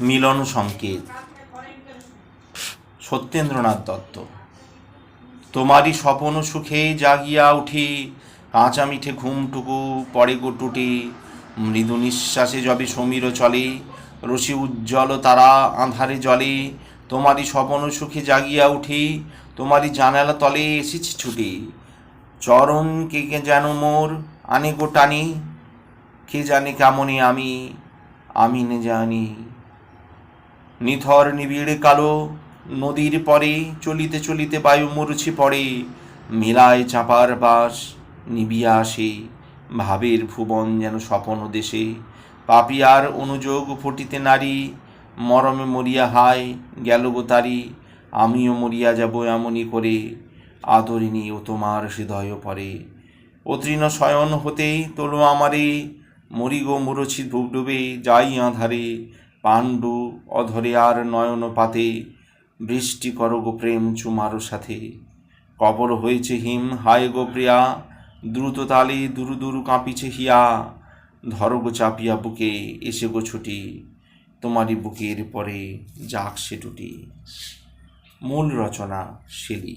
মিলন সংকেত। সত্যেন্দ্রনাথ দত্ত। তোমারই স্বপন সুখে জাগিয়া উঠি কাঁচা মিঠে ঘুমটুকু পড়ে গো টুটে। মৃদু নিঃশ্বাসে যবে সমীর চলে রশি উজ্জ্বল তারা আঁধারে জলে। তোমারই স্বপন সুখে জাগিয়া উঠি, তোমারই জানালা তলে এসেছি ছুটে। চরণ কে কে যেন মোর আনে গো টানি, কে জানে কেমনে আমি আমি নে জানি। নিথর নিবিড় কালো, নদীর পরে চলিতে চলিতে বায়ু মরুছি পড়ে মেলায় চাপার বাস নিবিয়া আসে, ভাবের ভুবন যেন স্বপন দেশে। পাপিয়ার অনুযোগ ফটিতে নারী, মরমে মরিয়া হায়, গেল গো তারি, আমিও মরিয়া যাব এমনই করে, আদরিণী ও তোমার হৃদয় পরে। অতৃণ শয়ন হতে তোলো আমারে মরি গো মুরছি ধূপ ডুবে, যাই আধারে পাণ্ডু অধরে আর নয়ন পাতে বৃষ্টি কর গো প্রেম চুমারো সাথে। কবর হয়েছে হিম, হায় গো প্রিয়া, দ্রুত তালে দুরু দুরু কাঁপিছে হিয়া। ধর গো চাপিয়া বুকে, এসে গো ছুটি, তোমারই বুকের পরে যাক সে টুটি। মূল রচনা, শেলি।